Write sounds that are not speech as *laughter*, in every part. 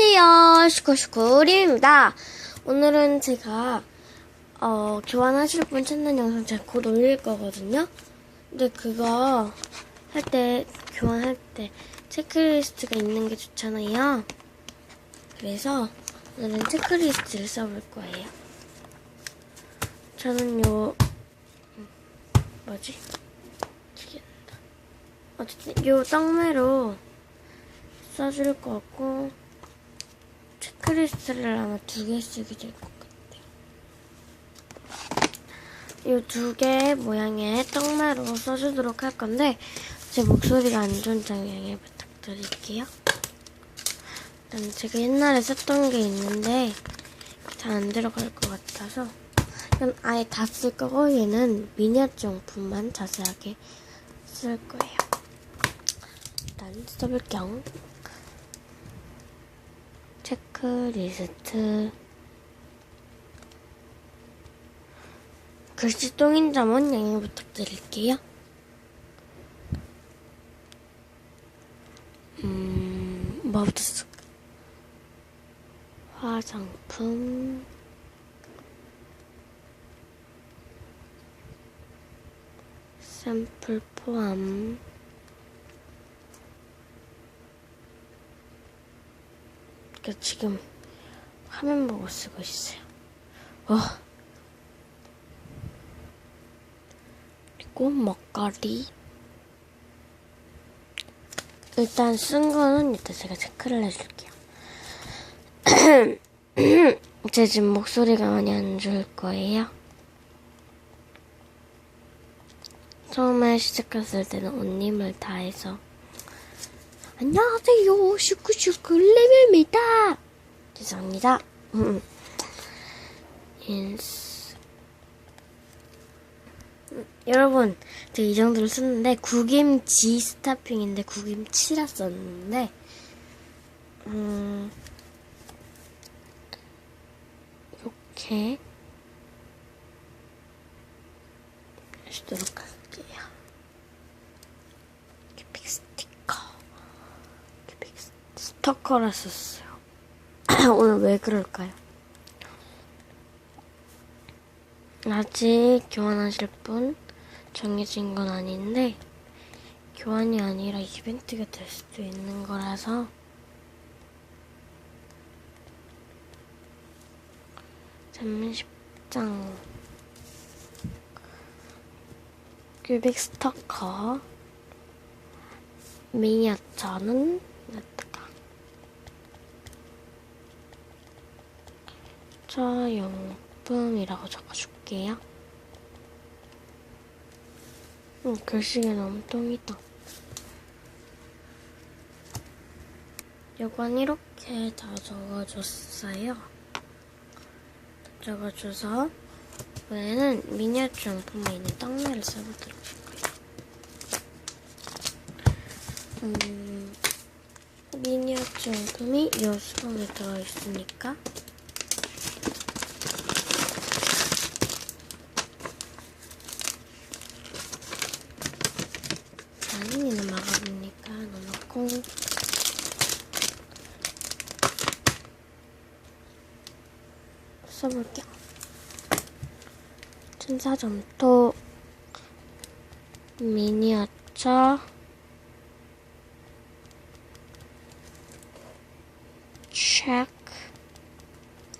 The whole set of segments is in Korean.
안녕하세요. 슈코슈코리입니다. 오늘은 제가, 어, 교환하실 분 찾는 영상 제가 곧 올릴 거거든요. 근데 그거 할 때, 교환할 때 체크리스트가 있는 게 좋잖아요. 그래서 오늘은 체크리스트를 써볼 거예요. 저는 요, 음, 뭐지? 어쨌든 요 떡매로 써줄 거고 체 크리스트를 아마 두 개 쓰게 될 것 같아요. 이 두 개의 모양의 떡매로 써주도록 할 건데 제 목소리가 안 좋은 점 양해 부탁드릴게요. 일단 제가 옛날에 썼던 게 있는데 잘 안 들어갈 것 같아서 이건 아예 다 쓸 거고 얘는 미니어처용품만 자세하게 쓸 거예요. 일단 써볼게요. 체크리스트 글씨 똥인 점은 양해 부탁드릴게요. 음, 뭐부터 쓸까? 화장품 샘플 포함 그 지금 화면 보고 쓰고 있어요. 어. 그리고 먹거리. 일단 쓴 거는 일단 제가 체크를 해줄게요. *clears throat* 제 지금 목소리가 많이 안 좋을 거예요. 처음에 시작했을 때는 온님을 다해서 안녕하세요. 슈크슈크 레벨입니다. 죄송합니다. 음. 음, 여러분, 제가 이 정도로 쓰는데, 구김지 스타핑인데, 구김치라 썼는데, 음, 이렇게, 해주도록 할게요. 큐픽 스티커. 큐픽 스토커라 썼어요. *clears throat* 오늘 왜 그럴까요? 아직 교환하실 분 정해진 건 아닌데 교환이 아니라 이벤트가 될 수도 있는 거라서 잠십장 큐빅 스토커 미니어처는 냈다가 저용품이라고 적어줄게요. 음, 글씨가 너무 똥이다. 요건 이렇게 다 적어줬어요. 적어줘서 이번에는 미니어처 용품에 있는 떡매를 써보도록 할 거예요. 음, 미니어처 용품이 이 수건에 들어있으니까 아니는 막아보니까 넣어놓고 써볼게요. 천사 점토 미니어처 체크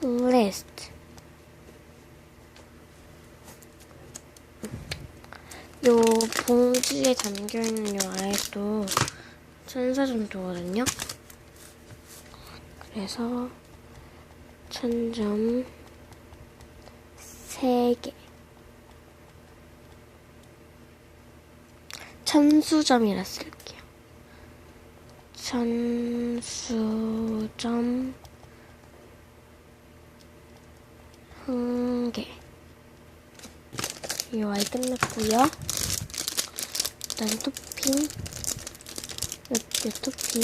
리스트 요 봉지에 담겨있는 요 아이도 천사점토거든요. 그래서 천점 3개 천수점이라 쓸게요. 천수점 한 개. 이 아이 끝났고요. 일단 토핑 유토피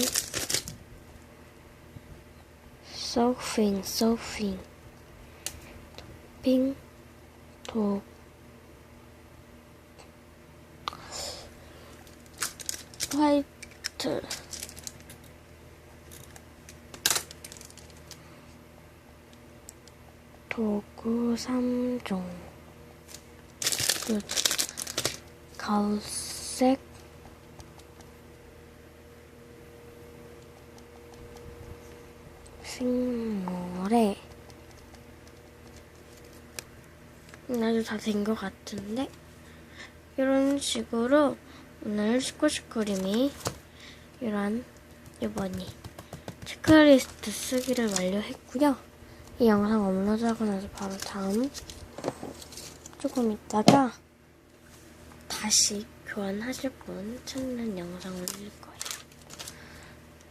서핑 서핑 토핑 토 화이트. 도구 3종. 끝 갈색 식물에 아주 다 된 것 같은데 이런 식으로 오늘 시코시 코림이 이런 이번이 체크리스트 쓰기를 완료했고요. 이 영상 업로드하고 나서 바로 다음 조금 있다가 다시 교환하실 분 찾는 영상 올릴 거예요.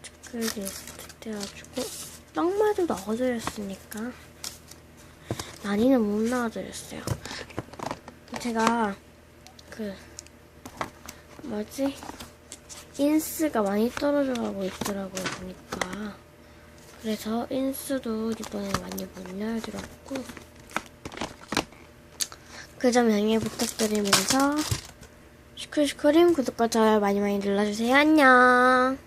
체크리스트 떼가지고 떡마도 넣어드렸으니까. 많이는 못 넣어드렸어요. 제가 그 뭐지? 인스가 많이 떨어져가고 있더라고요 보니까. 그래서 인스도 이번에 많이 못 넣어드렸고 그 점 양해 부탁드리면서 슈크슈크림 구독과 좋아요 많이 많이 눌러주세요. 안녕